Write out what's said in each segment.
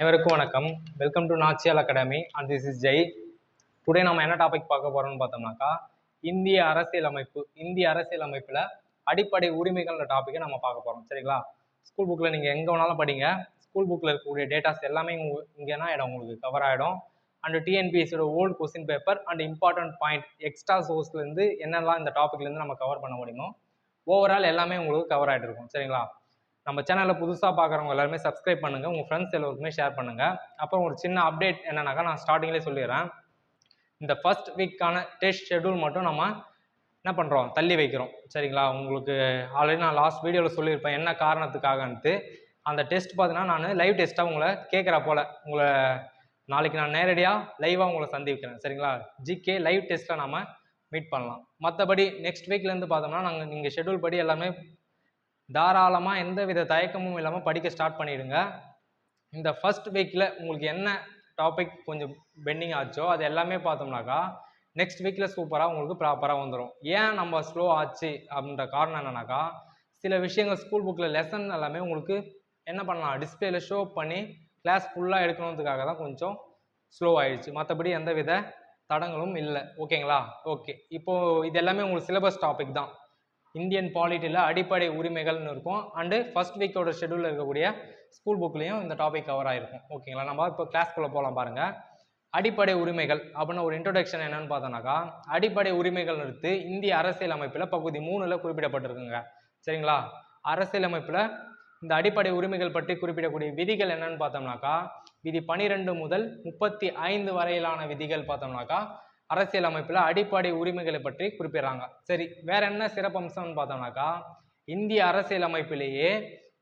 அனைவருக்கும் வணக்கம். Welcome to Nachiyal academy and this is Jai today நம்ம என்ன டாபிக் பார்க்க போறோம்னு பார்த்தோம்னாக்கா இந்திய அரசியலமைப்பு இந்திய அரசியலமைப்புல அடிப்படை உரிமைகள்ன்ற டாப்பிக்கை நம்ம பார்க்க போறோம். சரிங்களா? ஸ்கூல் புக்ல நீங்க எங்க வேணாலும் படிங்க. ஸ்கூல் புக்ல இருக்கக்கூடிய டேட்டாஸ் எல்லாமே இங்கேனா இடம் உங்களுக்கு கவர் ஆயிடும். And டிஎன்பிஎஸ்சியோட old question paper and important point extra சோர்ஸ்ல இருந்து என்னெல்லாம் இந்த டாபிக்ல இருந்து நம்ம கவர் பண்ண முடியுமோ ஓவரால் எல்லாமே உங்களுக்கு கவர் ஆகிட்டு இருக்கும். சரிங்களா? நம்ம சேனலில் புதுசாக பார்க்குறவங்க எல்லாருமே சப்ஸ்கிரைப் பண்ணுங்கள் உங்கள் ஃப்ரெண்ட்ஸ் எல்லோருக்குமே ஷேர் பண்ணுங்கள் அப்புறம் ஒரு சின்ன அப்டேட் என்னன்னாக்கா நான் ஸ்டார்டிங்லேயே சொல்லிடுறேன். இந்த ஃபர்ஸ்ட் வீக்கான டெஸ்ட் ஷெட்யூல் மட்டும் நம்ம என்ன பண்ணுறோம் தள்ளி வைக்கிறோம். சரிங்களா? உங்களுக்கு ஆல்ரெடி நான் லாஸ்ட் வீடியோவில் சொல்லியிருப்பேன் என்ன காரணத்துக்காகன்ட்டு. அந்த டெஸ்ட் பார்த்தீங்கன்னா நான் லைவ் டெஸ்ட்டாக உங்களை கேட்குற போல். உங்களை நாளைக்கு நான் நேரடியாக லைவாக உங்களை சந்திக்கிறேன். சரிங்களா? ஜிகே லைவ் டெஸ்ட்டில் நாம் மீட் பண்ணலாம். மற்றபடி நெக்ஸ்ட் வீக்லேருந்து பார்த்தோம்னா நாங்கள் நீங்கள் ஷெட்யூல் படி எல்லாமே தாராளமாக எந்த வித தயக்கமும் இல்லாமல் படிக்க ஸ்டார்ட் பண்ணிடுங்க. இந்த ஃபஸ்ட் வீக்கில் உங்களுக்கு என்ன டாபிக் கொஞ்சம் பெண்டிங் ஆச்சோ அது எல்லாமே பார்த்தோம்னாக்கா நெக்ஸ்ட் வீக்கில் சூப்பராக உங்களுக்கு ப்ராப்பராக வந்துடும் ஏன் நம்ம ஸ்லோ ஆச்சு அப்படின்ற காரணம் என்னன்னாக்கா சில விஷயங்கள் ஸ்கூல் புக்கில் லெசன் எல்லாமே உங்களுக்கு என்ன பண்ணலாம் டிஸ்பிளேல ஷோ பண்ணி கிளாஸ் ஃபுல்லாக எடுக்கணுன்றதுக்காக தான் கொஞ்சம் ஸ்லோ ஆயிடுச்சு. மற்றபடி எந்த வித தடங்களும் இல்லை. ஓகேங்களா ஓகே இப்போது இது எல்லாமே உங்களுக்கு சிலபஸ் டாபிக் தான். இந்தியன் பாலிட்டியில் அடிப்படை உரிமைகள்னு இருக்கும். அண்டு ஃபர்ஸ்ட் வீக்கோட ஷெடியூலில் இருக்கக்கூடிய ஸ்கூல் புக்லேயும் இந்த டாபிக் கவர் ஆகிருக்கும் ஓகேங்களா நம்ம இப்போ கிளாஸ்க்குள்ளே போகலாம் பாருங்கள் அடிப்படை உரிமைகள் அப்படின்னு ஒரு இன்ட்ரொடக்ஷன் என்னன்னு பார்த்தோன்னாக்கா அடிப்படை உரிமைகள் எடுத்து இந்திய அரசியல் அமைப்பில் பகுதி மூணில் குறிப்பிடப்பட்டிருக்குங்க. சரிங்களா? அரசியலமைப்பில் இந்த அடிப்படை உரிமைகள் பற்றி குறிப்பிடக்கூடிய விதிகள் என்னன்னு பார்த்தோம்னாக்கா விதி பனிரெண்டு முதல் முப்பத்தி ஐந்து வரையிலான விதிகள் பார்த்தோம்னாக்கா அரசியலமைப்பில் அடிப்படை உரிமைகளை பற்றி குறிப்பிடுறாங்க. சரி வேற என்ன சிறப்பம்சம்னு பார்த்தோம்னாக்கா இந்திய அரசியலமைப்பிலேயே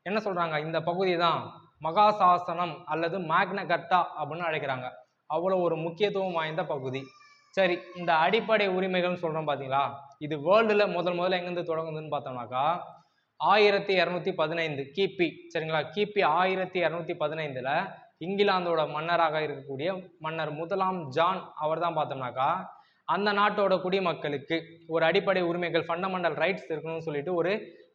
என்ன சொல்றாங்க? இந்த பகுதி தான் மகாசாசனம் அல்லது மேக்ன கர்த்தா அப்படின்னு அழைக்கிறாங்க. அவ்வளோ ஒரு முக்கியத்துவம் வாய்ந்த பகுதி. சரி இந்த அடிப்படை உரிமைகள்னு சொல்றோம் பாத்தீங்களா? இது வேர்ல்டுல முதல் முதல்ல எங்கேருந்து தொடங்குதுன்னு பார்த்தோம்னாக்கா ஆயிரத்தி இரநூத்தி பதினைந்து கிபி சரிங்களா? கிபி ஆயிரத்தி இரநூத்தி பதினைந்துல இங்கிலாந்தோட மன்னராக இருக்கக்கூடிய மன்னர் முதலாம் ஜான் அவர் தான் பார்த்தோம்னாக்கா அந்த நாட்டோட குடிமக்களுக்கு ஒரு அடிப்படை உரிமைகள் ஃபண்டமெண்டல் ரைட்ஸ் இருக்கணும்னு சொல்லிட்டு ஒரு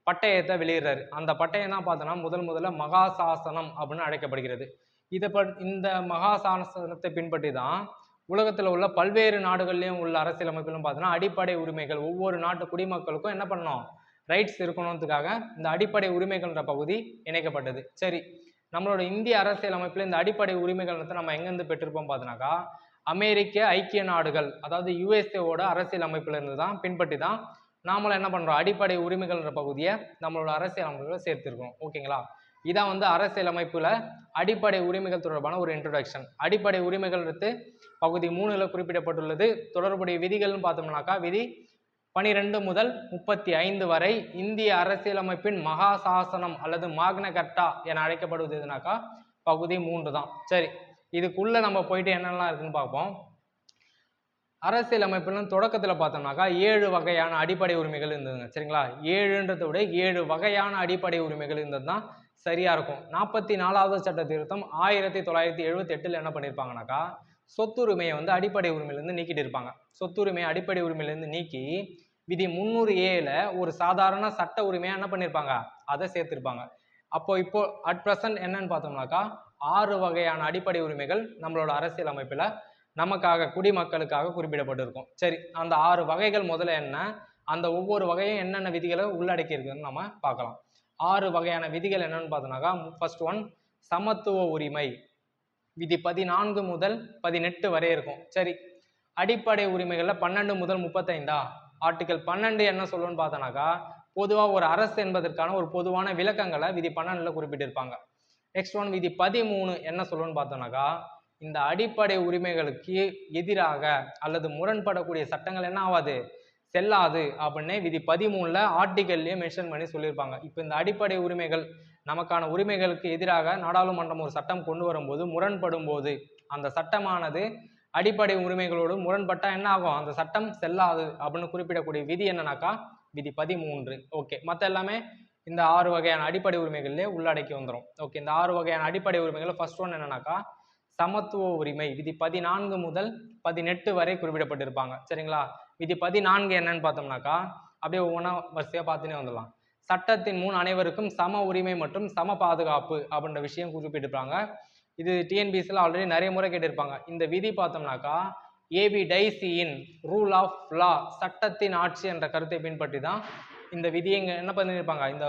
பட்டயத்தை வெளியிடுறாரு. அந்த பட்டயம் தான் பார்த்தோன்னா முதல் முதல்ல மகாசாசனம் அப்படின்னு அழைக்கப்படுகிறது. இதை ப இந்த மகாசாசனத்தை பின்பற்றி தான் உலகத்தில் உள்ள பல்வேறு நாடுகள்லையும் உள்ள அரசியலமைப்பிலும் பார்த்தோன்னா அடிப்படை உரிமைகள் ஒவ்வொரு நாட்டு குடிமக்களுக்கும் என்ன பண்ணணும் ரைட்ஸ் இருக்கணுன்றதுக்காக இந்த அடிப்படை உரிமைகள்ன்ற பகுதி இணைக்கப்பட்டது. சரி நம்மளோட இந்திய அரசியல் அமைப்பில் இந்த அடிப்படை உரிமைகள் வந்து நம்ம எங்கேருந்து பெற்றிருப்போம் பார்த்தோன்னாக்கா அமெரிக்க ஐக்கிய நாடுகள் அதாவது யுஎஸ்ஏவோட அரசியல் அமைப்பில் இருந்து தான் பின்பற்றி தான் நாமளும் என்ன பண்ணுறோம் அடிப்படை உரிமைகள்ன்ற பகுதியை நம்மளோட அரசியல் அமைப்புகளை சேர்த்திருக்கோம். ஓகேங்களா? இதான் வந்து அரசியல் அமைப்பில் அடிப்படை உரிமைகள் தொடர்பான ஒரு இன்ட்ரொடக்ஷன் அடிப்படை உரிமைகள் எடுத்து பகுதி மூணில் குறிப்பிடப்பட்டுள்ளது. தொடர்புடைய விதிகள்னு பார்த்தோம்னாக்கா விதி பனிரெண்டு முதல் முப்பத்தி ஐந்து வரை இந்திய அரசியலமைப்பின் மகாசாசனம் அல்லது மாக்ன என அழைக்கப்படுவது எதுனாக்கா? பகுதி மூன்று தான். சரி இதுக்குள்ள நம்ம போயிட்டு என்னெல்லாம் இருக்குன்னு பார்ப்போம். அரசியலமைப்புலாம் தொடக்கத்தில் பார்த்தோம்னாக்கா ஏழு வகையான அடிப்படை உரிமைகள் இருந்ததுங்க. சரிங்களா? ஏழுன்றதை விட ஏழு வகையான அடிப்படை உரிமைகள் இருந்தது தான் சரியா இருக்கும். நாற்பத்தி நாலாவது சட்ட திருத்தம் ஆயிரத்தி தொள்ளாயிரத்தி எழுபத்தி எட்டில் என்ன பண்ணியிருப்பாங்கனாக்கா சொத்துரிமையை வந்து அடிப்படை உரிமையிலேருந்து நீக்கிட்டு இருப்பாங்க. சொத்துரிமையை அடிப்படை உரிமையிலேருந்து நீக்கி விதி முந்நூறு ஏல ஒரு சாதாரண சட்ட உரிமையா என்ன பண்ணியிருப்பாங்க அதை சேர்த்திருப்பாங்க. அப்போ இப்போ அட் ப்ரெசன்ட் என்னன்னு பார்த்தோம்னாக்கா ஆறு வகையான அடிப்படை உரிமைகள் நம்மளோட அரசியல் அமைப்பில் நமக்காக குடிமக்களுக்காக குறிப்பிடப்பட்டிருக்கும். சரி அந்த ஆறு வகைகள் முதல்ல என்ன? அந்த ஒவ்வொரு வகையும் என்னென்ன விதிகளை உள்ளடக்கி இருக்குதுன்னு நம்ம பார்க்கலாம். ஆறு வகையான விதிகள் என்னன்னு பார்த்தோம்னாக்கா ஃபர்ஸ்ட் ஒன் சமத்துவ உரிமை. விதி பதினான்கு முதல் பதினெட்டு வரை இருக்கும். சரி. அடிப்படை உரிமைகளில் பன்னெண்டு முதல் முப்பத்தைந்தா? ஆர்டிகல் பன்னெண்டு என்ன சொல்லணும்னு பார்த்தோன்னாக்கா பொதுவாக ஒரு அரசு என்பதற்கான ஒரு பொதுவான விளக்கங்களை விதி பன்னெண்டில் குறிப்பிட்டிருப்பாங்க. நெக்ஸ்ட் ஒன் விதி பதிமூணு என்ன சொல்லணும்னு பார்த்தோன்னாக்கா இந்த அடிப்படை உரிமைகளுக்கு எதிராக அல்லது முரண்படக்கூடிய சட்டங்கள் என்ன ஆகாது செல்லாது அப்படின்னு விதி பதிமூணுல ஆர்டிகல்லையே மென்ஷன் பண்ணி சொல்லியிருப்பாங்க. இப்போ இந்த அடிப்படை உரிமைகள் நமக்கான உரிமைகளுக்கு எதிராக நாடாளுமன்றம் ஒரு சட்டம் கொண்டு வரும்போது முரண்படும் போது அந்த சட்டமானது அடிப்படை உரிமைகளோடு முரண்பட்டா என்ன ஆகும்? அந்த சட்டம் செல்லாது அப்படின்னு குறிப்பிடக்கூடிய விதி என்னன்னாக்கா? விதி பதிமூன்று. ஓகே மற்ற எல்லாமே இந்த ஆறு வகையான அடிப்படை உரிமைகளிலே உள்ளடக்கி வந்துடும் ஓகே இந்த ஆறு வகையான அடிப்படை உரிமைகள் ஃபர்ஸ்ட் ஒன் என்னன்னாக்கா? சமத்துவ உரிமை. விதி பதினான்கு முதல் பதினெட்டு வரை குறிப்பிடப்பட்டிருப்பாங்க. சரிங்களா? விதி பதினான்கு என்னன்னு பார்த்தோம்னாக்கா அப்படியே ஒவ்வொன்றா வரிசையாக பார்த்துனே வந்துடலாம். சட்டத்தின் முன் அனைவருக்கும் சம உரிமை மற்றும் சம பாதுகாப்பு அப்படின்ற விஷயம் குறிப்பிட்டிருப்பாங்க. இது டிஎன்பிஎஸ்சியில் ஆல்ரெடி நிறைய முறை கேட்டிருப்பாங்க. இந்த விதி பார்த்தோம்னாக்கா ஏவி டைசியின் ரூல் ஆஃப் லா சட்டத்தின் ஆட்சி என்ற கருத்தை பின்பற்றி தான் இந்த விதியை என்ன பண்ணியிருப்பாங்க? இந்த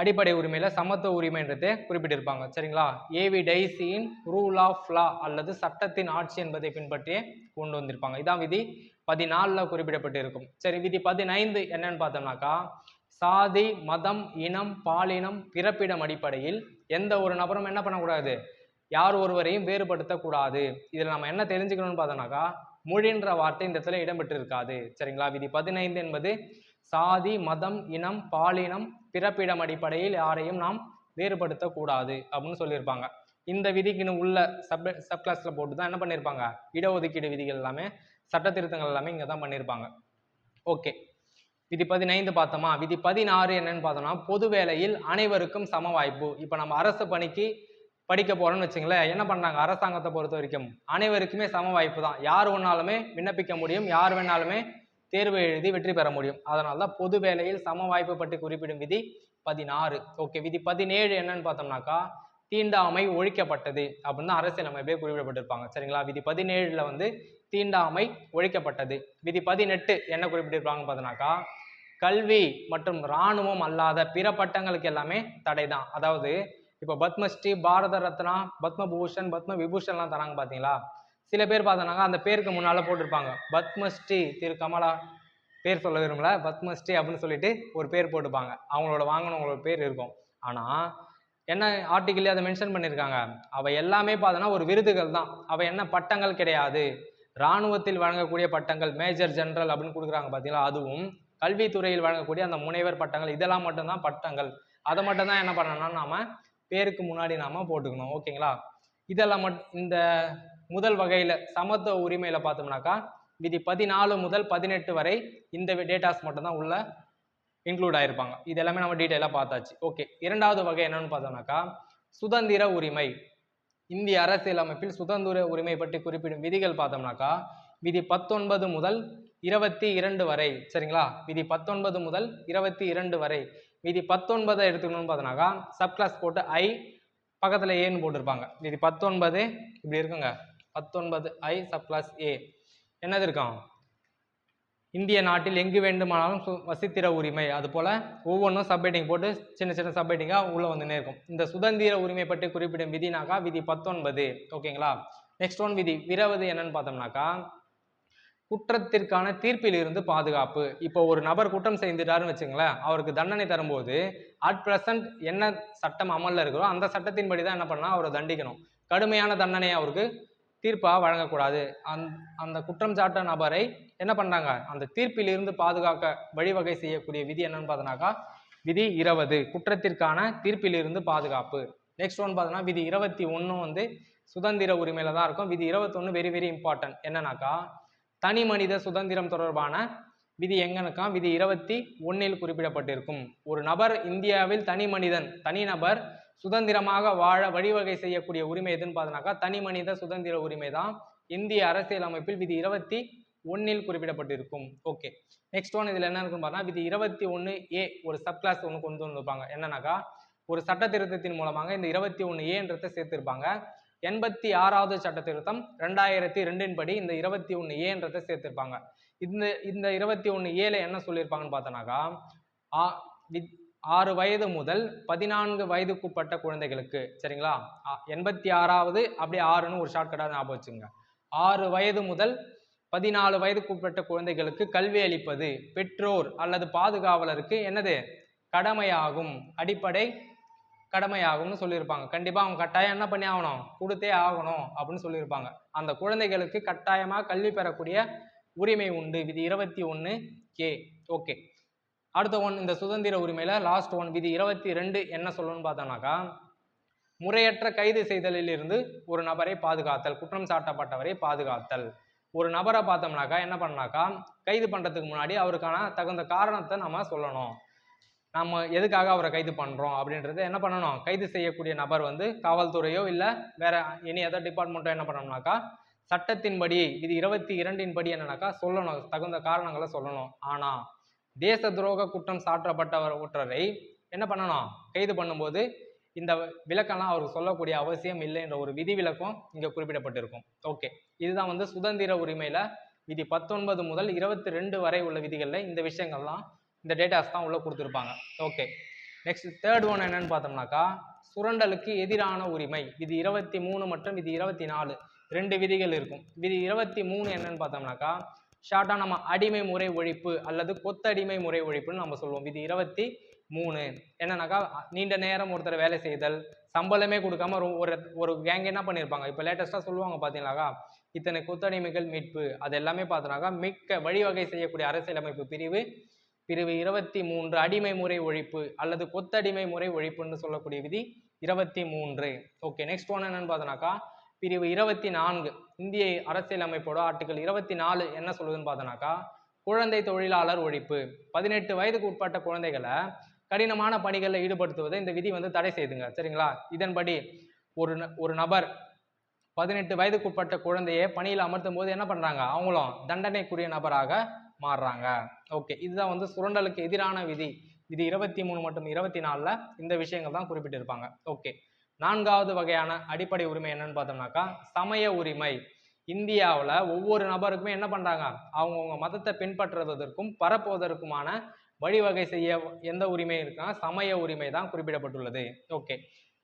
அடிப்படை உரிமையில் சமத்துவ உரிமைன்றதை குறிப்பிட்டிருப்பாங்க. சரிங்களா? ஏவி டைசியின் ரூல் ஆஃப் லா அல்லது சட்டத்தின் ஆட்சி என்பதை பின்பற்றியே கொண்டு வந்திருப்பாங்க. இதான் விதி. பதினாலுல குறிப்பிடப்பட்டிருக்கும். சரி விதி பதினைந்து என்னன்னு பார்த்தோம்னாக்கா சாதி மதம் இனம் பாலினம் பிறப்பிடம் அடிப்படையில் எந்த ஒரு நபரும் என்ன பண்ணக்கூடாது? யார் ஒருவரையும் வேறுபடுத்தக்கூடாது. இதில் நம்ம என்ன தெரிஞ்சுக்கணும்னு பார்த்தோம்னாக்கா மொழின்ற வார்த்தை இந்த இடத்துல இடம்பெற்றிருக்காது. சரிங்களா? விதி பதினைந்து என்பது சாதி மதம் இனம் பாலினம் பிறப்பிடம் அடிப்படையில் யாரையும் நாம் வேறுபடுத்தக்கூடாது அப்படின்னு சொல்லியிருப்பாங்க. இந்த விதிக்குன்னு உள்ள சப் சப் கிளாஸில் போட்டு தான் என்ன பண்ணியிருப்பாங்க? இடஒதுக்கீடு விதிகள் எல்லாமே சட்ட திருத்தங்கள் எல்லாமே இங்கே தான் பண்ணியிருப்பாங்க ஓகே விதி பதினைந்து பார்த்தோமா? விதி பதினாறு என்னன்னு பார்த்தோம்னா பொது வேலையில் அனைவருக்கும் சம வாய்ப்பு. இப்போ நம்ம அரசு பணிக்கு படிக்க போறோம்னு வச்சுங்களேன் என்ன பண்ணாங்க? அரசாங்கத்தை பொறுத்த வரைக்கும் அனைவருக்குமே சம வாய்ப்பு தான். யார் வேணாலுமே விண்ணப்பிக்க முடியும் யார் வேணாலுமே தேர்வு எழுதி வெற்றி பெற முடியும். அதனால தான் பொது வேலையில் சம வாய்ப்பு பற்றி குறிப்பிடும் விதி பதினாறு. ஓகே விதி பதினேழு என்னன்னு பார்த்தோம்னாக்கா தீண்டாமை ஒழிக்கப்பட்டது அப்படின்னு தான் அரசியலமைப்பே குறிப்பிடப்பட்டிருப்பாங்க. சரிங்களா? விதி பதினேழுல வந்து தீண்டாமை ஒழிக்கப்பட்டது. விதி பதினெட்டு என்ன குறிப்பிட்டிருப்பாங்க பார்த்தோன்னாக்கா கல்வி மற்றும் இராணுவம் அல்லாத பிற பட்டங்களுக்கு எல்லாமே தடை தான் அதாவது இப்போ பத்மஸ்ரீ பாரத ரத்னா பத்மபூஷன் பத்ம விபூஷன்லாம் தராங்க பார்த்தீங்களா? சில பேர் பார்த்தோன்னாக்கா அந்த பேருக்கு முன்னால் போட்டிருப்பாங்க. பத்மஸ்ரீ திரு கமலா பேர் சொல்ல விரும்பல. பத்மஸ்ரீ அப்படின்னு சொல்லிட்டு ஒரு பேர் போட்டுப்பாங்க அவங்களோட வாங்கினவங்களோட பேர் இருக்கும். ஆனால் என்ன ஆர்டிக்கிளே அதை மென்ஷன் பண்ணியிருக்காங்க அவள் எல்லாமே பார்த்தோன்னா ஒரு விருதுகள் தான். அவள் என்ன பட்டங்கள் கிடையாது. இராணுவத்தில் வழங்கக்கூடிய பட்டங்கள் மேஜர் ஜெனரல் அப்படின்னு கொடுக்குறாங்க பார்த்தீங்களா அதுவும் கல்வித்துறையில் வழங்கக்கூடிய அந்த முனைவர் பட்டங்கள் இதெல்லாம் மட்டும்தான் பட்டங்கள். அதை மட்டும் தான் என்ன பண்ணணும்னா நாம பேருக்கு முன்னாடி நாம போட்டுக்கணும். ஓகேங்களா? இதெல்லாம் மட் இந்த முதல் வகையில சமத்துவ உரிமையில பார்த்தோம்னாக்கா விதி பதினாலு முதல் பதினெட்டு வரை இந்த டேட்டாஸ் மட்டும்தான் உள்ள இன்க்ளூட் ஆயிருப்பாங்க. இது எல்லாமே நம்ம டீட்டெயிலாக பார்த்தாச்சு. ஓகே இரண்டாவது வகை என்னன்னு பார்த்தோம்னாக்கா சுதந்திர உரிமை. இந்திய அரசியலமைப்பில் சுதந்திர உரிமை பற்றி குறிப்பிடும் விதிகள் பார்த்தோம்னாக்கா விதி பத்தொன்பது முதல் இருபத்தி இரண்டு வரை சரிங்களா? விதி பத்தொன்பது முதல் இருபத்தி இரண்டு வரை. விதி பத்தொன்பதை எடுத்துக்கணும்னு பார்த்தோம்னாக்கா சப் கிளாஸ் போட்டு ஐ பக்கத்தில் ஏன்னு போட்டிருப்பாங்க. விதி பத்தொன்பது இப்படி இருக்குங்க. பத்தொன்பது ஐ சப் கிளாஸ் ஏ என்னது இருக்கும்? இந்திய நாட்டில் எங்கு வேண்டுமானாலும் சு- வசித்திர உரிமை. அது போல் ஒவ்வொன்றும் சப்ஹெட்டிங் போட்டு சின்ன சின்ன சப்ஹெட்டிங்காக உள்ளே வந்துனே இருக்கும் இந்த சுதந்திர உரிமை பற்றி குறிப்பிடும் விதினாக்கா விதி பத்தொன்பது. ஓகேங்களா நெக்ஸ்ட் ஒன் விதி. விரவது என்னன்னு பார்த்தோம்னாக்கா குற்றத்திற்கான தீர்ப்பில் இருந்து பாதுகாப்பு. இப்போ ஒரு நபர் குற்றம் செய்துட்டாருன்னு வச்சுங்களேன் அவருக்கு தண்டனை தரும்போது அட் பிரசன்ட் என்ன சட்டம் அமலில் இருக்கிறோ அந்த சட்டத்தின்படி தான் என்ன பண்ணால் அவரை தண்டிக்கணும். கடுமையான தண்டனையை அவருக்கு தீர்ப்பாக வழங்கக்கூடாது. அந் அந்த குற்றம் சாட்ட நபரை என்ன பண்ணுறாங்க அந்த தீர்ப்பிலிருந்து பாதுகாக்க வழிவகை செய்யக்கூடிய விதி என்னன்னு பார்த்தோன்னாக்கா விதி இருபது. குற்றத்திற்கான தீர்ப்பிலிருந்து பாதுகாப்பு. நெக்ஸ்ட் ஒன் பார்த்தோன்னா விதி இருபத்தி ஒன்றும் வந்து சுதந்திர உரிமையில தான் இருக்கும். விதி இருபத்தொன்று வெரி வெரி இம்பார்ட்டன்ட் என்னன்னாக்கா தனி மனித சுதந்திரம் தொடர்பான விதி எங்கனுக்கா? விதி இருபத்தி ஒன்னில் குறிப்பிடப்பட்டிருக்கும். ஒரு நபர் இந்தியாவில் தனி மனிதன் தனி நபர் சுதந்திரமாக வாழ வழிவகை செய்யக்கூடிய உரிமை எதுன்னு பார்த்தோம்னாக்கா தனி மனித சுதந்திர உரிமை தான் இந்திய அரசியல் அமைப்பில் விதி இருபத்தி ஒன்னில் குறிப்பிடப்பட்டிருக்கும். ஓகே நெக்ஸ்ட் ஒன் இதுல என்ன இருக்குன்னு பார்த்தா விதி இருபத்தி ஒன்று ஏ ஒரு சப் கிளாஸ் ஒன்று கொண்டு வந்துருப்பாங்க என்னன்னாக்கா ஒரு சட்ட திருத்தத்தின் மூலமாக இந்த இருபத்தி ஒன்று ஏன்றதை சேர்த்திருப்பாங்க. எண்பத்தி ஆறாவது சட்ட திருத்தம் ரெண்டாயிரத்தி ரெண்டின் படி இந்த இருபத்தி ஒன்று ஏன்றதை சேர்த்திருப்பாங்க. இந்த இந்த இருபத்தி ஒன்று ஏல என்ன சொல்லியிருப்பாங்கன்னு பார்த்தோன்னாக்கா ஆ வித் ஆறு வயது முதல் பதினான்கு வயதுக்குட்பட்ட குழந்தைகளுக்கு சரிங்களா? எண்பத்தி ஆறாவது அப்படியே ஆறுன்னு ஒரு ஷார்ட்கட்டாக ஞாபகம் வச்சுங்க ஆறு வயது முதல் பதினாலு வயதுக்குட்பட்ட குழந்தைகளுக்கு கல்வி அளிப்பது பெற்றோர் அல்லது பாதுகாவலருக்கு என்னது? கடமையாகும். அடிப்படை கடமையாகும்னு சொல்லியிருப்பாங்க. கண்டிப்பாக அவங்க கட்டாயம் என்ன பண்ணி ஆகணும்? கொடுத்தே ஆகணும் அப்படின்னு சொல்லியிருப்பாங்க. அந்த குழந்தைகளுக்கு கட்டாயமாக கல்வி பெறக்கூடிய உரிமை உண்டு. இது இருபத்தி ஒன்று கே. ஓகே. அடுத்த ஒன் இந்த சுதந்திர உரிமையில் லாஸ்ட் ஒன் விதி இருபத்தி ரெண்டு என்ன சொல்லணும்னு பார்த்தோம்னாக்கா முறையற்ற கைது செய்தலில் இருந்து ஒரு நபரை பாதுகாத்தல் குற்றம் சாட்டப்பட்டவரை பாதுகாத்தல். ஒரு நபரை பார்த்தோம்னாக்கா என்ன பண்ணாக்கா கைது பண்ணுறதுக்கு முன்னாடி அவருக்கான தகுந்த காரணத்தை நம்ம சொல்லணும். நம்ம எதுக்காக அவரை கைது பண்ணுறோம் அப்படின்றத என்ன பண்ணணும்? கைது செய்யக்கூடிய நபர் வந்து காவல்துறையோ இல்லை வேற இனி அதர் டிபார்ட்மெண்ட்டோ என்ன பண்ணணும்னாக்கா சட்டத்தின்படி இது இருபத்தி இரண்டின் படி என்னன்னாக்கா சொல்லணும் தகுந்த காரணங்களை சொல்லணும். ஆனால் தேச துரோக குற்றம் சாற்றப்பட்டவர் குற்றரை என்ன பண்ணணும்? கைது பண்ணும்போது இந்த விளக்கம்லாம் அவருக்கு சொல்லக்கூடிய அவசியம் இல்லைன்ற ஒரு விதி விளக்கம் இங்கே குறிப்பிடப்பட்டிருக்கும். ஓகே இதுதான் வந்து சுதந்திர உரிமையில் விதி பத்தொன்பது முதல் இருபத்தி ரெண்டு வரை உள்ள விதிகளில் இந்த விஷயங்கள்லாம் இந்த டேட்டாஸ் தான் உள்ளே கொடுத்துருப்பாங்க. ஓகே நெக்ஸ்ட் தேர்ட் ஒன் என்னன்னு பார்த்தோம்னாக்கா சுரண்டலுக்கு எதிரான உரிமை. இது இருபத்தி மூணு மற்றும் இது இருபத்தி நாலு. ரெண்டு விதிகள் இருக்கும். விதி இருபத்தி மூணு என்னன்னு பார்த்தோம்னாக்கா ஷார்ட்டாக நம்ம அடிமை முறை ஒழிப்பு அல்லது கொத்தடிமை முறை ஒழிப்புன்னு நம்ம சொல்லுவோம். விதி இருபத்தி மூணு. என்னன்னாக்கா நீண்ட நேரம் ஒருத்தர் வேலை செய்தல் சம்பளமே கொடுக்காம ஒரு ஒரு ஒரு கேங் என்ன பண்ணியிருப்பாங்க இப்போ லேட்டஸ்ட்டாக சொல்லுவாங்க பார்த்தீங்களாக்கா இத்தனை கொத்தடிமைகள் மீட்பு அது எல்லாமே பார்த்தோன்னாக்கா மிக்க வழிவகை செய்யக்கூடிய அரசியலமைப்பு பிரிவு பிரிவு இருபத்தி மூன்று அடிமை முறை ஒழிப்பு அல்லது கொத்தடிமை முறை ஒழிப்புன்னு சொல்லக்கூடிய விதி இருபத்தி மூன்று. ஓகே நெக்ஸ்ட் ஒன் என்னன்னு பார்த்தோன்னாக்கா பிரிவு இருபத்தி நான்கு. இந்திய அரசியலமைப்போட ஆர்டிகல் இருபத்தி நாலு என்ன சொல்லுதுன்னு பார்த்தோன்னாக்கா குழந்தை தொழிலாளர் ஒழிப்பு. பதினெட்டு வயதுக்கு உட்பட்ட குழந்தைகளை கடினமான பணிகளில் ஈடுபடுத்துவதை இந்த விதி வந்து தடை செய்துங்க. சரிங்களா? இதன்படி ஒரு ந- ஒரு நபர் பதினெட்டு வயதுக்குட்பட்ட குழந்தையை பணியில் அமர்த்தும் போது என்ன பண்ணுறாங்க அவங்களும் தண்டனைக்குரிய நபராக மாறுறாங்க. ஓகே. இதுதான் வந்து சுரண்டலுக்கு எதிரான விதி. இது இருபத்தி மூணு மற்றும் இருபத்தி நாலில் இந்த விஷயங்கள் தான் குறிப்பிட்டிருப்பாங்க. ஓகே. நான்காவது வகையான அடிப்படை உரிமை என்னன்னு பார்த்தோம்னாக்கா சமய உரிமை. இந்தியாவில் ஒவ்வொரு நபருக்குமே என்ன பண்ணுறாங்க அவங்கவுங்க மதத்தை பின்பற்றுவதற்கும் பரப்புவதற்குமான வழிவகை செய்ய எந்த உரிமை இருக்குன்னா சமய உரிமை தான் குறிப்பிடப்பட்டுள்ளது. ஓகே.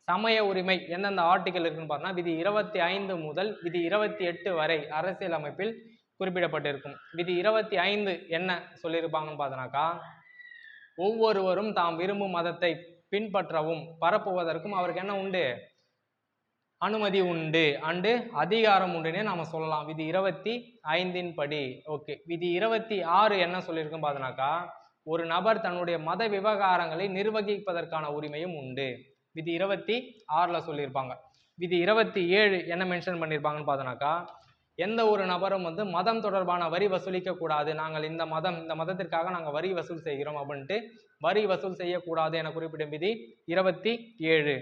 சமய உரிமை எந்தெந்த ஆர்டிக்கல் இருக்குன்னு பார்த்தோம்னா விதி இருபத்தி ஐந்து முதல் விதி இருபத்தி எட்டு வரை அரசியலமைப்பில் குறிப்பிடப்பட்டிருக்கும். விதி இருபத்தி ஐந்து என்ன சொல்லியிருப்பாங்கன்னு பார்த்தோன்னாக்கா ஒவ்வொருவரும் தாம் விரும்பும் மதத்தை பின்பற்றவும் பரப்புவதற்கும் அவருக்கு என்ன உண்டு? அனுமதி உண்டு. அண்டு அதிகாரம் உண்டுன்னே நாம சொல்லலாம். விதி இருபத்தி ஐந்தின் படி. ஓகே. விதி இருபத்தி ஆறு என்ன சொல்லியிருக்குன்னு பார்த்தோன்னாக்கா ஒரு நபர் தன்னுடைய மத விவகாரங்களை நிர்வகிப்பதற்கான உரிமையும் உண்டு. விதி இருபத்தி ஆறுல சொல்லியிருப்பாங்க. விதி இருபத்தி ஏழு என்ன மென்ஷன் பண்ணியிருப்பாங்கன்னு பார்த்தோன்னாக்கா எந்த ஒரு நபரும் வந்து மதம் தொடர்பான வரி வசூலிக்க கூடாது. நாங்கள் இந்த மதம் இந்த மதத்திற்காக நாங்கள் வரி வசூல் செய்கிறோம் அப்படின்ட்டு வரி வசூல் செய்யக்கூடாது என குறிப்பிடும் விதி இருபத்தி ஏழு.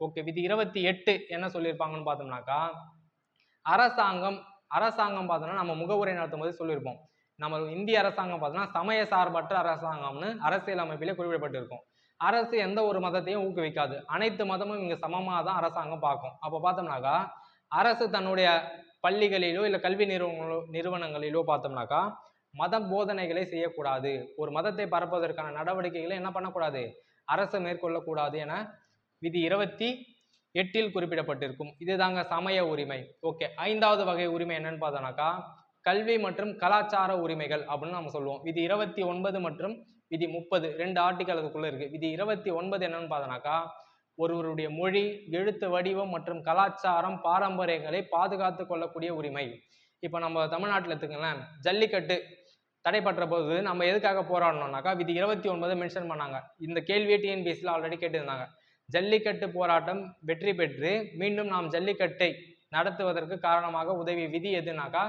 ஓகே விதி இருபத்தி எட்டு என்ன சொல்லியிருப்பாங்கன்னு பார்த்தோம்னாக்கா அரசாங்கம் அரசாங்கம் பார்த்தோம்னா நம்ம முகவுரை நடத்தும் போது சொல்லியிருப்போம். நம்ம இந்திய அரசாங்கம் பார்த்தோம்னா சமய சார்பற்ற அரசாங்கம்னு அரசியலமைப்பிலே குறிப்பிடப்பட்டிருக்கும். அரசு எந்த ஒரு மதத்தையும் ஊக்குவிக்காது. அனைத்து மதமும் இங்கே சமமாக தான் அரசாங்கம் பார்க்கும். அப்போ பார்த்தோம்னாக்கா அரசு தன்னுடைய பள்ளிகளிலோ இல்லை கல்வி நிறுவனங்களோ நிறுவனங்களிலோ பார்த்தோம்னாக்கா மத போதனைகளை செய்யக்கூடாது. ஒரு மதத்தை பரப்புவதற்கான நடவடிக்கைகளை என்ன பண்ணக்கூடாது? அரசு மேற்கொள்ளக்கூடாது என விதி இருபத்தி எட்டில் குறிப்பிடப்பட்டிருக்கும். இதுதாங்க சமய உரிமை. ஓகே ஐந்தாவது வகை உரிமை என்னன்னு பார்த்தோம்னாக்கா கல்வி மற்றும் கலாச்சார உரிமைகள் அப்படின்னு நம்ம சொல்லுவோம். விதி இருபத்தி ஒன்பது மற்றும் விதி முப்பது ரெண்டு ஆர்டிக்கல் அதுக்குள்ள இருக்கு. விதி இருபத்தி ஒன்பது என்னன்னு பார்த்தோம்னாக்கா ஒருவருடைய மொழி எழுத்து வடிவம் மற்றும் கலாச்சாரம் பாரம்பரியங்களை பாதுகாத்து கொள்ளக்கூடிய உரிமை. இப்போ நம்ம தமிழ்நாட்டில் எடுத்துக்கலாம் ஜல்லிக்கட்டு தடைப்பற்ற போது நம்ம எதுக்காக போராடணும்னாக்கா விதி இருபத்தி ஒன்பது மென்ஷன் பண்ணாங்க. இந்த கேள்வியை டிஎன்பிஎஸ்சியில் ஆல்ரெடி கேட்டிருந்தாங்க. ஜல்லிக்கட்டு போராட்டம் வெற்றி பெற்று மீண்டும் நாம் ஜல்லிக்கட்டை நடத்துவதற்கு காரணமாக உதவிய விதி எதுனாக்கா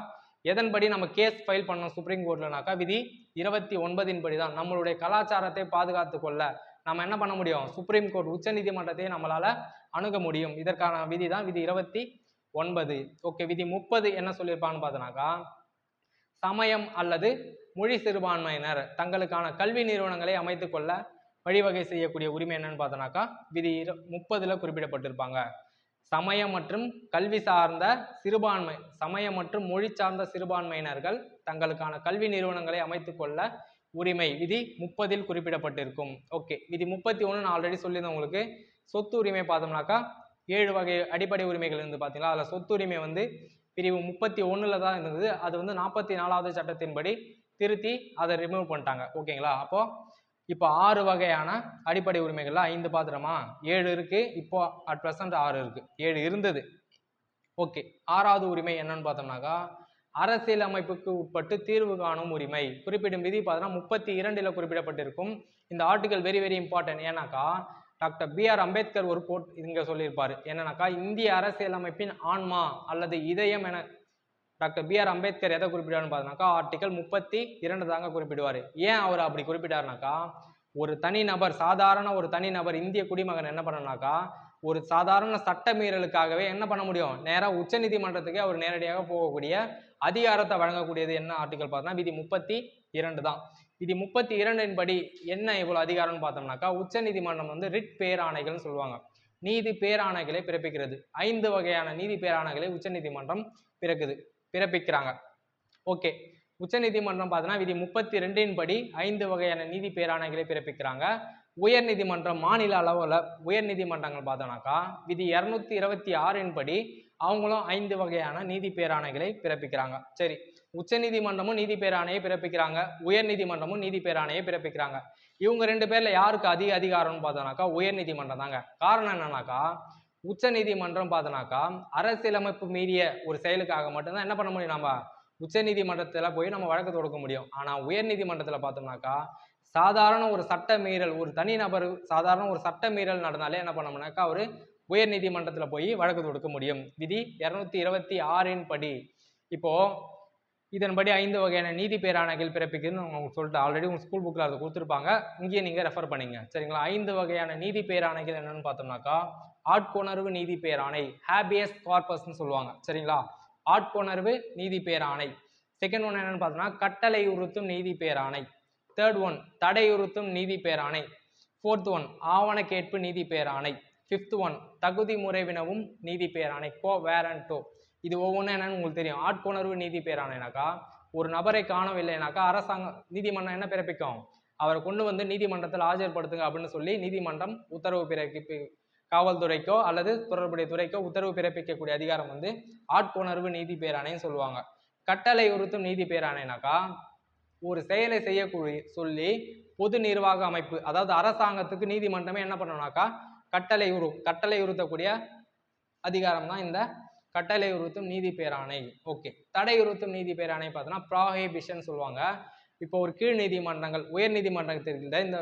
எதன்படி நம்ம கேஸ் ஃபைல் பண்ணோம் சுப்ரீம் கோர்ட்லனாக்கா விதி இருபத்தி ஒன்பதின் படி தான் நம்மளுடைய கலாச்சாரத்தை பாதுகாத்து கொள்ள நம்ம என்ன பண்ண முடியும்? சுப்ரீம் கோர்ட் உச்ச நீதிமன்றத்தையே நம்மளால அணுக முடியும். இதற்கான விதி தான் விதி இருபத்தி ஒன்பது. ஓகே விதி முப்பது என்ன சொல்லியிருப்பான்னு பார்த்தோன்னாக்கா சமயம் அல்லது மொழி சிறுபான்மையினர் தங்களுக்கான கல்வி நிறுவனங்களை அமைத்துக் கொள்ள வழிவகை செய்யக்கூடிய உரிமை என்னன்னு பார்த்தோன்னாக்கா விதி இரு முப்பதுல குறிப்பிடப்பட்டிருப்பாங்க. சமயம் மற்றும் கல்வி சார்ந்த சிறுபான்மை சமயம் மற்றும் மொழி சார்ந்த சிறுபான்மையினர்கள் தங்களுக்கான கல்வி நிறுவனங்களை அமைத்துக் கொள்ள உரிமை. விதி முப்பதில் குறிப்பிடப்பட்டிருக்கும். ஓகே விதி முப்பத்தி ஒன்று நான் ஆல்ரெடி சொல்லியிருந்தேன் உங்களுக்கு. சொத்து உரிமை பார்த்தோம்னாக்கா ஏழு வகை அடிப்படை உரிமைகள் இருந்து பார்த்தீங்களா? அதில் சொத்து உரிமை வந்து பிரிவு முப்பத்தி ஒன்றில் தான் இருந்தது. அது வந்து நாற்பத்தி நாலாவது சட்டத்தின்படி திருத்தி அதை ரிமூவ் பண்ணிட்டாங்க. ஓகேங்களா அப்போது இப்போ ஆறு வகையான அடிப்படை உரிமைகள்ல ஐந்து பாத்திரமா? ஏழு இருக்குது இப்போ அட் ப்ரெசன்ட் ஆறு இருக்குது ஏழு இருந்தது. ஓகே ஆறாவது உரிமை என்னன்னு பார்த்தோம்னாக்கா அரசியலமைப்புக்கு உட்பட்டு தீர்வு காணும் உரிமை. குறிப்பிடும் விதி பார்த்தோன்னா முப்பத்தி இரண்டில் குறிப்பிடப்பட்டிருக்கும். இந்த ஆர்டிகல் வெரி வெரி இம்பார்ட்டன்ட் ஏன்னாக்கா டாக்டர் பி ஆர் அம்பேத்கர் ஒரு கோட் இங்கே சொல்லியிருப்பார். என்னன்னாக்கா இந்திய அரசியலமைப்பின் ஆன்மா அல்லது இதயம் என டாக்டர் பி ஆர் அம்பேத்கர் எதை குறிப்பிட்டாருன்னு பார்த்தோம்னாக்கா ஆர்டிகல் முப்பத்தி இரண்டு தாங்க குறிப்பிடுவார். ஏன் அவர் அப்படி குறிப்பிட்டாருனாக்கா ஒரு தனிநபர் சாதாரண ஒரு தனிநபர் இந்திய குடிமகன் என்ன பண்ணனாக்கா ஒரு சாதாரண சட்ட மீறலுக்காகவே என்ன பண்ண முடியும்? நேராக உச்சநீதிமன்றத்துக்கே அவர் நேரடியாக போகக்கூடிய அதிகாரத்தை வழங்கக்கூடியது என்ன ஆர்டிகல் பார்த்தோம்னா விதி முப்பத்தி இரண்டு தான். விதி முப்பத்தி இரண்டின் படி என்ன இவ்வளோ அதிகாரம்னு பார்த்தோம்னாக்கா உச்சநீதிமன்றம் வந்து ரிட் பேராணைகள்னு சொல்லுவாங்க. நீதி பேராணைகளை பிறப்பிக்கிறது. ஐந்து வகையான நீதி பேராணைகளை உச்சநீதிமன்றம் பிறக்குது பிறப்பிக்கிறாங்க. ஓகே உச்சநீதிமன்றம் பார்த்தோன்னா விதி முப்பத்தி ரெண்டின் படி ஐந்து வகையான நீதி பேராணைகளை பிறப்பிக்கிறாங்க. உயர் நீதிமன்றம் மாநில அளவில் உயர் நீதிமன்றங்கள் பார்த்தோம்னாக்கா விதி இரநூத்தி இருபத்தி ஆறின் படி அவங்களும் ஐந்து வகையான நீதி பேராணைகளை பிறப்பிக்கிறாங்க. சரி உச்ச நீதிமன்றமும் நீதி பேராணையை பிறப்பிக்கிறாங்க உயர் நீதிமன்றமும் நீதி பேராணையை பிறப்பிக்கிறாங்க. இவங்க ரெண்டு பேர்ல யாருக்கு அதிக அதிகாரம்னு பார்த்தோம்னாக்கா உயர் நீதிமன்றம் தாங்க. காரணம் என்னன்னாக்கா உச்ச நீதிமன்றம் பார்த்தோம்னாக்கா அரசியலமைப்பு மீறிய ஒரு செயலுக்காக மட்டும்தான் என்ன பண்ண முடியும் நம்ம உச்ச நீதிமன்றத்துல போய் நம்ம வழக்கு தொடுக்க முடியும். ஆனா உயர் நீதிமன்றத்துல பார்த்தோம்னாக்கா சாதாரண ஒரு சட்ட மீறல் ஒரு தனி நபர் சாதாரண ஒரு சட்ட மீறல் நடந்தாலே என்ன பண்ணோம்னாக்கா அவரு உயர் நீதிமன்றத்தில் போய் வழக்கு தொடுக்க முடியும். விதி இருநூத்தி இருபத்தி ஆறின் படி. இப்போ இதன்படி ஐந்து வகையான நீதி பேராணைகள் பிறப்பிக்குதுன்னு உங்களுக்கு சொல்லிட்டு ஆல்ரெடி உங்கள் ஸ்கூல் புக்கில் அதை கொடுத்துருப்பாங்க. இங்கேயே நீங்கள் ரெஃபர் பண்ணிங்க. சரிங்களா? ஐந்து வகையான நீதி பேராணைகள் என்னென்னு பார்த்தோம்னாக்கா ஆட்கொணர்வு நீதி பேராணை ஹேபியஸ் கார்பஸ்ன்னு சொல்லுவாங்க. சரிங்களா? ஆட்கொணர்வு நீதி பேராணை. செகண்ட் ஒன் என்னென்னு பார்த்தோம்னா கட்டளை உறுத்தும் நீதி பேராணை. தேர்ட் ஒன் தடையுறுத்தும் நீதி பேராணை. ஃபோர்த் ஒன் ஆவண கேட்பு நீதி பேராணை. ஃபிஃப்த் ஒன் தகுதி முறை வினவும் நீதி பேராணை. கோ வேரண்டோ இது ஒவ்வொன்றும் என்னன்னு உங்களுக்கு தெரியும். ஆட்கொணர்வு நீதி பேராணைனாக்கா ஒரு நபரை காணவில்லைனாக்கா அரசாங்க நீதிமன்றம் என்ன பிறப்பிக்கும்? அவரை கொண்டு வந்து நீதிமன்றத்தில் ஆஜர்படுத்துங்க அப்படின்னு சொல்லி நீதிமன்றம் உத்தரவு பிறப்பிப்பு காவல்துறைக்கோ அல்லது தொடர்புடைய துறைக்கோ உத்தரவு பிறப்பிக்கக்கூடிய அதிகாரம் வந்து ஆட்கொணர்வு நீதி பேராணைன்னு சொல்லுவாங்க. கட்டளை உறுத்தும் நீதி பேராணைனாக்கா ஒரு செயலை செய்யக்கூடிய சொல்லி பொது நிர்வாக அமைப்பு அதாவது அரசாங்கத்துக்கு நீதிமன்றமே என்ன பண்ணணும்னாக்கா கட்டளை உரு கட்டளை உறுத்தக்கூடிய அதிகாரம் தான் இந்த கட்டளை உறுத்தும் நீதி பேராணை. ஓகே தடை உறுத்தும் நீதி பேராணை பார்த்தோன்னா ப்ராஹிபிஷன் சொல்லுவாங்க. இப்போ ஒரு கீழ் நீதிமன்றங்கள் உயர் நீதிமன்றத்தில் இந்த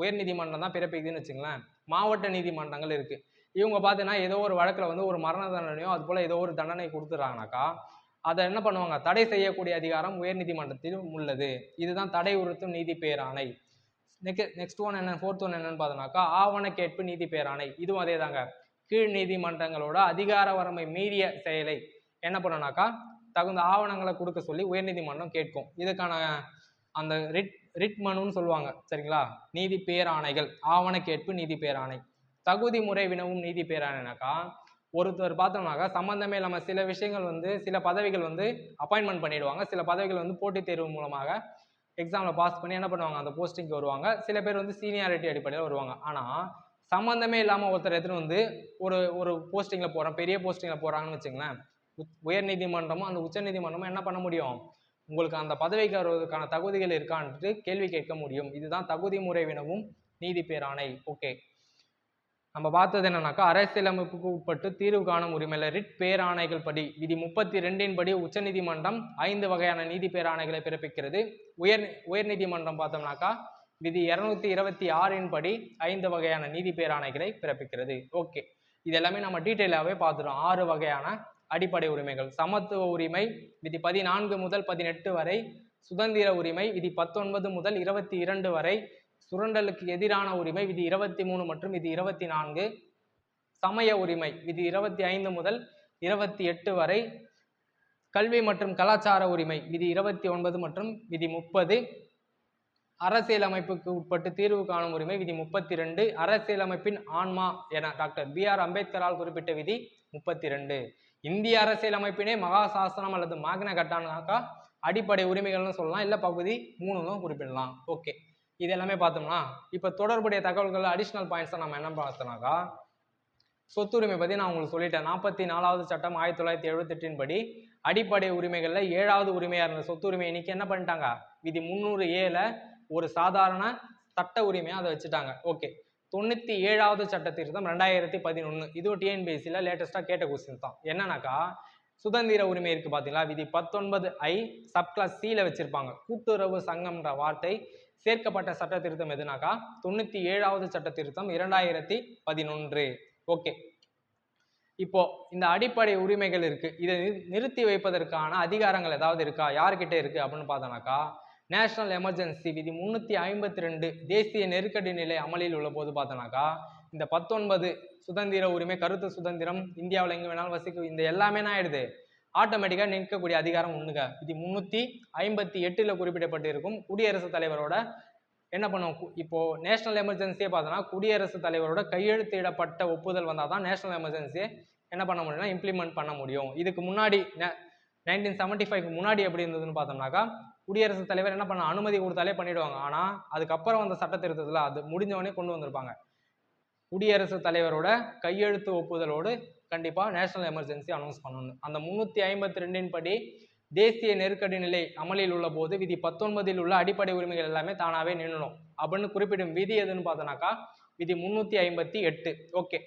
உயர் நீதிமன்றம் தான் பிறப்பிக்குதுன்னு வச்சுங்களேன் மாவட்ட நீதிமன்றங்கள் இருக்கு. இவங்க பார்த்தீங்கன்னா ஏதோ ஒரு வழக்கில் வந்து ஒரு மரண தண்டனையோ அது போல ஏதோ ஒரு தண்டனை கொடுத்துறாங்கனாக்கா அதை என்ன பண்ணுவாங்க? தடை செய்யக்கூடிய அதிகாரம் உயர் நீதிமன்றத்திலும் உள்ளது. இதுதான் தடை உறுத்தும் நீதி பேராணை. நெக்ஸ்ட் நெக்ஸ்ட் ஒன் என்ன ஃபோர்த் ஒன் என்னன்னு பார்த்தோம்னாக்கா ஆவண கேட்பு நீதி பேராணை. இதுவும் அதே தாங்க கீழ் நீதிமன்றங்களோட அதிகார வரம்பை மீறிய செயலை என்ன பண்ணனாக்கா தகுந்த ஆவணங்களை கொடுக்க சொல்லி உயர்நீதிமன்றம் கேட்கும். இதுக்கான அந்த ரிட் ரிட் மனுன்னு சொல்லுவாங்க சரிங்களா? நீதி பேராணைகள் ஆவண கேட்பு நீதி பேராணை. தகுதி முறை வினவும் நீதி பேராணைனாக்கா ஒருத்தர் பார்த்தோம்னாக்கா சம்பந்தமே இல்லாமல் சில விஷயங்கள் வந்து சில பதவிகள் வந்து அப்பாயின்மெண்ட் பண்ணிடுவாங்க. சில பதவிகள் வந்து போட்டித் தேர்வு மூலமாக எக்ஸாமில் பாஸ் பண்ணி என்ன பண்ணுவாங்க? அந்த போஸ்டிங்க்கு வருவாங்க. சில பேர் வந்து சீனியாரிட்டி அடிப்படையில் வருவாங்க. ஆனால் சம்மந்தமே இல்லாமல் ஒருத்தர் எடுத்துன்னு வந்து ஒரு ஒரு போஸ்டிங்கில் போகிறோம் பெரிய போஸ்டிங்கில் போகிறாங்கன்னு வச்சுங்களேன் உயர் நீதிமன்றமும் அந்த உச்ச நீதிமன்றமும் என்ன பண்ண முடியும்? உங்களுக்கு அந்த பதவிக்கு வருவதற்கான தகுதிகள் இருக்கான்ட்டு கேள்வி கேட்க முடியும். இதுதான் தகுதி முறை வினவும் நீதி பேராணை. ஓகே நம்ம பார்த்தது என்னன்னாக்கா அரசியலமைப்புக்கு உட்பட்டு தீர்வு காணும் உரிமையில ரிட் பேராணைகள் படி விதி முப்பத்தி ரெண்டின் படி உச்சநீதிமன்றம் ஐந்து வகையான நீதி பேராணைகளை பிறப்பிக்கிறது. உயர் உயர்நீதிமன்றம் பார்த்தோம்னாக்கா விதி இருநூத்தி இருபத்தி ஆறின் படி ஐந்து வகையான நீதி பேராணைகளை பிறப்பிக்கிறது. ஓகே. இது எல்லாமே நம்ம டீட்டெயிலாகவே பார்த்துட்டோம் ஆறு வகையான அடிப்படை உரிமைகள். சமத்துவ உரிமை விதி பதினான்கு முதல் பதினெட்டு வரை சுதந்திர உரிமை விதி பத்தொன்பது முதல் இருபத்தி இரண்டு வரை சுரண்டலுக்கு எதிரான உரிமை விதி இருபத்தி மூணு மற்றும் விதி இருபத்தி நான்கு சமய உரிமை விதி இருபத்தி ஐந்து முதல் இருபத்தி எட்டு வரை. கல்வி மற்றும் கலாச்சார உரிமை விதி இருபத்தி ஒன்பது மற்றும் விதி முப்பது. அரசியலமைப்புக்கு உட்பட்டு தீர்வு காணும் உரிமை விதி முப்பத்தி ரெண்டு அரசியலமைப்பின் ஆன்மா என டாக்டர் பி ஆர் அம்பேத்கரால் குறிப்பிட்ட விதி முப்பத்தி ரெண்டு இந்திய அரசியலமைப்பினே மகா சாசனம் அல்லது மாக்ன கட்டானாக்கா அடிப்படை உரிமைகள்னு சொல்லலாம். இல்லை பகுதி மூணுன்னு குறிப்பிடலாம். ஓகே. இது எல்லாமே பார்த்தோம்னா இப்போ தொடர்புடைய தகவல்கள் அடிஷ்னல் பாயிண்ட்ஸை நம்ம என்ன பார்த்தோம்னாக்கா சொத்துரிமை பற்றி நான் உங்களுக்கு சொல்லிட்டேன். நாற்பத்தி நாலாவது சட்டம் ஆயிரத்தி தொள்ளாயிரத்தி எழுபத்தெட்டின் படி அடிப்படை உரிமைகளில் ஏழாவது உரிமையாக இருந்த சொத்துரிமை இன்னைக்கு என்ன பண்ணிட்டாங்க? விதி முந்நூறு ஏல ஒரு சாதாரண சட்ட உரிமையாக அதை வச்சுட்டாங்க. ஓகே தொண்ணூற்றி ஏழாவது சட்ட திருத்தம் ரெண்டாயிரத்தி பதினொன்று இதுவும் டிஎன்பிஎஸ்சியில் லேட்டஸ்ட்டாக கேட்ட கொஸ்டின் தான். என்னன்னாக்கா சுதந்திர உரிமை இருக்குது பார்த்தீங்களா விதி பத்தொன்பது ஐ சப்கிளாஸ் சியில் வச்சுருப்பாங்க. கூட்டுறவு சங்கம்ன்ற வார்த்தை சேர்க்கப்பட்ட சட்ட திருத்தம் எதுனாக்கா? தொண்ணூற்றி ஏழாவது சட்ட திருத்தம் இரண்டாயிரத்தி பதினொன்று. ஓகே. இப்போ இந்த அடிப்படை உரிமைகள் இருக்கு. இதை நிறுத்தி வைப்பதற்கான அதிகாரங்கள் ஏதாவது இருக்கா? யார்கிட்ட இருக்கு அப்படின்னு பார்த்தோம்னாக்கா நேஷனல் எமர்ஜென்சி விதி முன்னூற்றி ஐம்பத்தி ரெண்டு தேசிய நெருக்கடி நிலை அமலில் உள்ள போது பார்த்தோம்னாக்கா இந்த பத்தொன்பது சுதந்திர உரிமை கருத்து சுதந்திரம் இந்தியாவில் எங்கே வேணாலும் வசிக்கும் இந்த எல்லாமே என்ன ஆயிடுது? ஆட்டோமேட்டிக்காக நிற்கக்கூடிய அதிகாரம் ஒண்ணுங்க. இது முன்னூத்தி ஐம்பத்தி எட்டுல குறிப்பிடப்பட்டிருக்கும். குடியரசுத் தலைவரோட என்ன பண்ணுவோம்? இப்போ நேஷனல் எமர்ஜென்சியே பார்த்தோன்னா குடியரசுத் தலைவரோட கையெழுத்திடப்பட்ட ஒப்புதல் வந்தால் தான் நேஷனல் எமர்ஜென்சியை என்ன பண்ண முடியும்னா இம்ப்ளிமெண்ட் பண்ண முடியும். இதுக்கு முன்னாடி நைன்டீன் செவன்ட்டி ஃபைவ்க்கு முன்னாடி எப்படி இருந்ததுன்னு பார்த்தோம்னாக்கா குடியரசுத் தலைவர் என்ன பண்ண அனுமதி கொடுத்தாலே பண்ணிடுவாங்க. ஆனால் அதுக்கப்புறம் வந்த சட்ட திருத்தத்தில் அது முடிஞ்சவனே கொண்டு வந்திருப்பாங்க. குடியரசுத் தலைவரோட கையெழுத்து ஒப்புதலோடு கண்டிப்பாக நேஷனல் எமர்ஜென்சி அனௌன்ஸ் பண்ணணும். அந்த முந்நூற்றி ஐம்பத்தி ரெண்டின் படி தேசிய நெருக்கடி நிலை அமலில் உள்ள போது விதி பத்தொன்பதில் உள்ள அடிப்படை உரிமைகள் எல்லாமே தானாகவே நின்னணும் அப்படின்னு குறிப்பிடும் விதி எதுன்னு பார்த்தோன்னாக்கா விதி முந்நூற்றி ஐம்பத்தி எட்டு. ஓகே.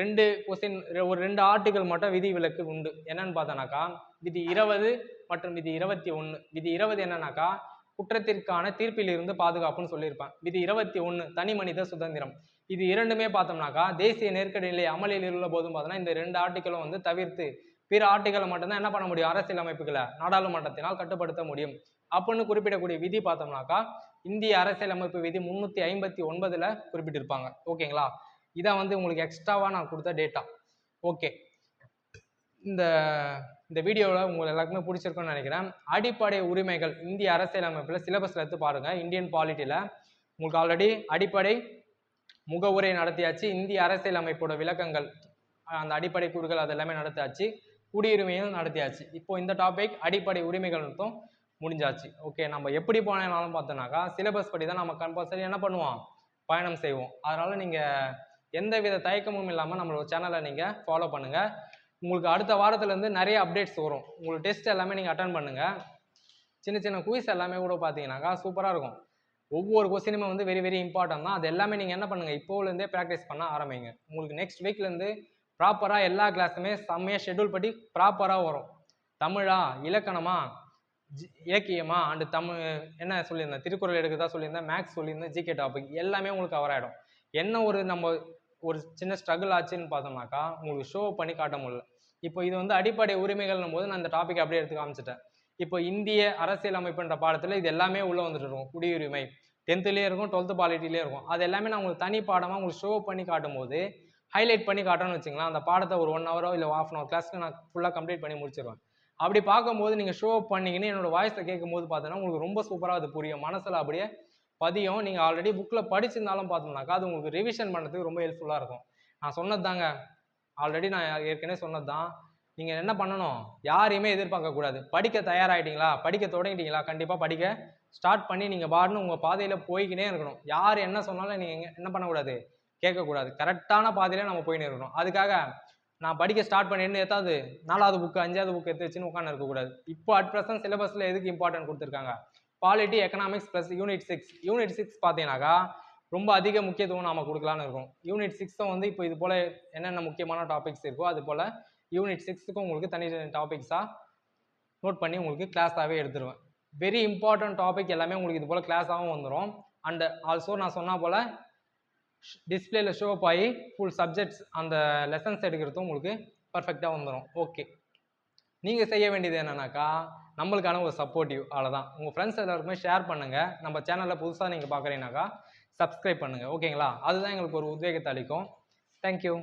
ரெண்டு கொஸ்டின் ஒரு ரெண்டு ஆர்டிகல் மட்டும் விதி விலக்கு உண்டு. என்னன்னு பார்த்தோன்னாக்கா விதி இருபது மற்றும் விதி இருபத்தி ஒன்று விதி இருபது என்னன்னாக்கா குற்றத்திற்கான தீர்ப்பிலிருந்து பாதுகாப்புன்னு சொல்லியிருப்பேன் விதி இருபத்தி ஒன்று தனி மனித சுதந்திரம். இது இரண்டுமே பார்த்தோம்னாக்கா தேசிய நெருக்கடி நிலை அமலில் உள்ள போதும் பார்த்தோன்னா இந்த ரெண்டு ஆர்டிகளும் வந்து தவிர்த்து பிற ஆர்டிகளை மட்டும்தான் என்ன பண்ண முடியும்? அரசியல் அமைப்புகளை நாடாளுமன்றத்தினால் கட்டுப்படுத்த முடியும். அப்படின்னு குறிப்பிடக்கூடிய விதி பார்த்தோம்னாக்கா இந்திய அரசியலமைப்பு விதி முன்னூத்தி ஐம்பத்தி ஒன்பதுல குறிப்பிட்டிருப்பாங்க. ஓகேங்களா? இதை வந்து உங்களுக்கு எக்ஸ்ட்ராவா நான் கொடுத்த டேட்டா. ஓகே. இந்த இந்த வீடியோவில் உங்களுக்கு எல்லாருக்குமே பிடிச்சிருக்குன்னு நினைக்கிறேன். அடிப்படை உரிமைகள் இந்திய அரசியலமைப்பில் சிலபஸில் எடுத்து பாருங்கள் இந்தியன் பாலிட்டியில் உங்களுக்கு ஆல்ரெடி அடிப்படை முகவுரை நடத்தியாச்சு இந்திய அரசியலமைப்போட விளக்கங்கள் அந்த அடிப்படை கூறுகள் அது எல்லாமே நடத்தியாச்சு குடியுரிமையும் நடத்தியாச்சு. இப்போ இந்த டாபிக் அடிப்படை உரிமைகள் மட்டும் முடிஞ்சாச்சு. ஓகே நம்ம எப்படி போனாலும் பார்த்தோம்னாக்கா சிலபஸ் படி தான் நம்ம கம்பல்சரி என்ன பண்ணுவோம்? பயணம் செய்வோம். அதனால் நீங்கள் எந்த வித தயக்கமும் இல்லாமல் நம்மளோட சேனலை நீங்கள் ஃபாலோ பண்ணுங்கள் உங்களுக்கு அடுத்த வாரத்துலேருந்து நிறைய அப்டேட்ஸ் வரும். உங்களுக்கு டெஸ்ட் எல்லாமே நீங்கள் அட்டன் பண்ணுங்கள் சின்ன சின்ன குயிஸ் எல்லாமே கூட பார்த்தீங்கன்னாக்கா சூப்பராக இருக்கும். ஒவ்வொரு கொஸ்டினுமே வந்து வெரி வெரி இம்பார்ட்டன்ட் தான். அது எல்லாமே நீங்கள் என்ன பண்ணுங்கள் இப்போலேருந்தே ப்ராக்டிஸ் பண்ண ஆரம்பிங்க. உங்களுக்கு நெக்ஸ்ட் வீக்லேருந்து ப்ராப்பராக எல்லா கிளாஸுமே செம்மையாக ஷெட்யூல் படி ப்ராப்பராக வரும். தமிழா இலக்கணமா ஜி- இலக்கியமா அண்டு தமிழ் என்ன சொல்லியிருந்தேன்? திருக்குறள் எடுக்கிறதா சொல்லியிருந்தேன் மேக்ஸ் சொல்லியிருந்தேன் ஜிகே டாபிக் எல்லாமே உங்களுக்கு கவர் ஆகிடும் என்ன ஒரு நம்ம ஒரு சின்ன ஸ்ட்ரகிள் ஆச்சுன்னு பார்த்தோம்னாக்கா உங்களுக்கு ஷோ பண்ணி காட்ட முடியல. இப்போ இது வந்து அடிப்படை உரிமைகள்னும் போது நான் இந்த டாபிக் அப்படியே எடுத்து காமிச்சிட்டேன். இப்போ இந்திய அரசியல் அமைப்புன்ற பாடத்தில் இது எல்லாமே உள்ளே வந்துட்டு இருக்கும். குடியுரிமை. டென்த்துலேயே இருக்கும் டுவெல்த்து பாலிட்டிலேயே இருக்கும். அது எல்லாமே நான் உங்களுக்கு தனி பாடமாக உங்களுக்கு ஷோ பண்ணி காட்டும் போது ஹைலைட் பண்ணி காட்டணும்னு வச்சுங்களேன். அந்த பாடத்தை ஒரு ஒன் ஹவரோ இல்லை ஆஃப் அன் ஹவர் கிளாஸ்க்கு நான் ஃபுல்லாக கம்ப்ளீட் பண்ணி முடிச்சிருவேன். அப்படி பார்க்கும்போது நீங்கள் ஷோ பண்ணிங்கன்னு என்னோட வாய்ஸை கேட்கும்போது பார்த்தோன்னா உங்களுக்கு ரொம்ப சூப்பராக அது புரியும். மனசில் அப்படியே பதியும். நீங்கள் ஆல்ரெடி புக்கில் படிச்சிருந்தாலும் பார்த்தோம்னாக்கா அது உங்களுக்கு ரிவிஷன் பண்ணுறதுக்கு ரொம்ப ஹெல்ப்ஃபுல்லாக இருக்கும். நான் சொன்னது தாங்க ஆல்ரெடி நான் ஏற்கனவே சொன்னது தான் நீங்கள் என்ன பண்ணணும்? யாரையுமே எதிர்பார்க்கக்கூடாது படிக்க தயாராகிட்டீங்களா படிக்க தொடங்கிட்டீங்களா? கண்டிப்பாக படிக்க ஸ்டார்ட் பண்ணி நீங்கள் பாட்டுன்னு உங்கள் பாதையில் போய்கினே இருக்கணும். யார் என்ன சொன்னாலும் நீங்கள் என்ன பண்ணக்கூடாது? கேட்கக்கூடாது. கரெக்டான பாதையில நம்ம போயின்னு இருக்கணும். அதுக்காக நான் படிக்க ஸ்டார்ட் பண்ணிட்டு எத்தாவது நாலாவது புக்கு அஞ்சாவது புக் எடுத்து வச்சுன்னு உட்காந்து இருக்கக்கூடாது இப்போ அட் ப்ரெசன்ட் சிலபஸில் எதுக்கு இம்பார்ட்டன்ட் கொடுத்துருக்காங்க? Polity economics plus unit six unit six பார்த்தீங்கன்னாக்கா ரொம்ப அதிக முக்கியத்துவம் நாம கொடுக்கலான்னு இருக்கோம். யூனிட் சிக்ஸும் வந்து இப்போ இது போல் என்னென்ன முக்கியமான டாபிக்ஸ் இருக்கோ அது போல் யூனிட் சிக்ஸுக்கும் உங்களுக்கு தனி டாபிக்ஸாக நோட் பண்ணி உங்களுக்கு கிளாஸாகவே எடுத்துருவேன். வெரி இம்பார்ட்டன்ட் டாபிக் எல்லாமே உங்களுக்கு இது போல் கிளாஸாகவும் வந்துடும் அண்ட் ஆல்சோ நான் சொன்னால் போல் டிஸ்பிளேல ஷோ அப் ஆகி ஃபுல் சப்ஜெக்ட்ஸ் அந்த லெசன்ஸ் எடுக்கிறதும் உங்களுக்கு பர்ஃபெக்டாக வந்துடும் ஓகே நீங்கள் செய்ய வேண்டியது என்னன்னாக்கா நம்மளுக்கான ஒரு சப்போர்ட்டிவ் அவ்வளோதான் உங்கள் ஃப்ரெண்ட்ஸ் எல்லாருக்குமே ஷேர் பண்ணுங்கள் நம்ம சேனலில் புதுசாக நீங்கள் பார்க்குறீங்கனாக்கா சப்ஸ்கிரைப் பண்ணுங்கள் ஓகேங்களா அதுதான் எங்களுக்கு ஒரு உத்வேகத்தை அளிக்கும். தேங்க்யூ